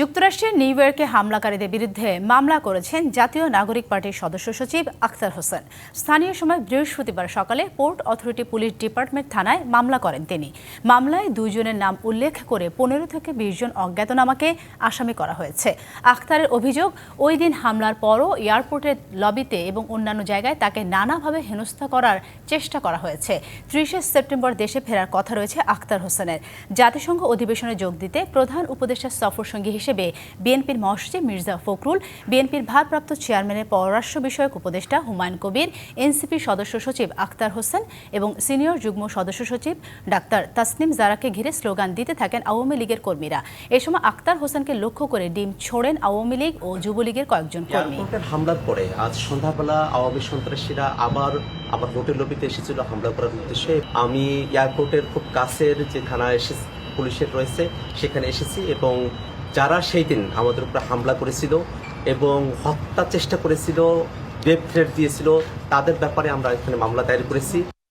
যুক্তরাষ্ট্রের নিউ ইয়র্কে হামলাকারীদের বিরুদ্ধে মামলা করেছেন জাতীয় নাগরিক পার্টির সদস্য সচিব আখতার হোসেন। স্থানীয় সময় বৃহস্পতিবার সকালে পোর্ট অথরিটি পুলিশ ডিপার্টমেন্ট থানায় মামলা করেন তিনি। মামলায় দুইজনের নাম উল্লেখ করে পনেরো থেকে বিশ জন অজ্ঞাতনামাকে আসামি করা হয়েছে। আখতারের অভিযোগ, ওই দিন হামলার পরও এয়ারপোর্টের লবিতে এবং অন্যান্য জায়গায় তাকে নানাভাবে হেনস্থা করার চেষ্টা করা হয়েছে। ত্রিশে সেপ্টেম্বর দেশে ফেরার কথা রয়েছে আখতার হোসেনের। জাতিসংঘ অধিবেশনে যোগ দিতে প্রধান উপদেষ্টা সফর সঙ্গী হিসেবে বিএনপির মহাসচিব মির্জা ফখরুল বিএনপির ভারপ্রাপ্ত চেয়ারম্যানের পররাষ্ট্র বিষয়ক উপদেষ্টা হুমায়ুন কবির এনসিপির সদস্য সচিব আখতার হোসেন এবং সিনিয়র যুগ্ম সদস্য সচিব ডাক্তার তাসনিম জারাকে ঘিরে স্লোগান দিতে থাকেন আওয়ামী লীগের কর্মীরা। এ সময় আখতার হোসেনকে লক্ষ্য করে ডিম ছোড়েন আওয়ামী লীগ ও যুবলীগের কয়েকজন কর্মী। হামলার পরে আজ সন্ধ্যাবেলা আওয়ামী সন্ত্রাসীরা আবার আমার হোটেল লবিতে এসেছিল হামলা করার উদ্দেশ্যে। আমি এয়ারপোর্টের খুব কাছের যে থানা এসে পুলিশের রয়েছে সেখানে এসেছি এবং যারা সেই দিন আমাদের উপরে হামলা করেছিল এবং হত্যা চেষ্টা করেছিল ডেপ থ্রেট দিয়েছিল, তাদের ব্যাপারে আমরা এখানে মামলা দায়ের করেছি।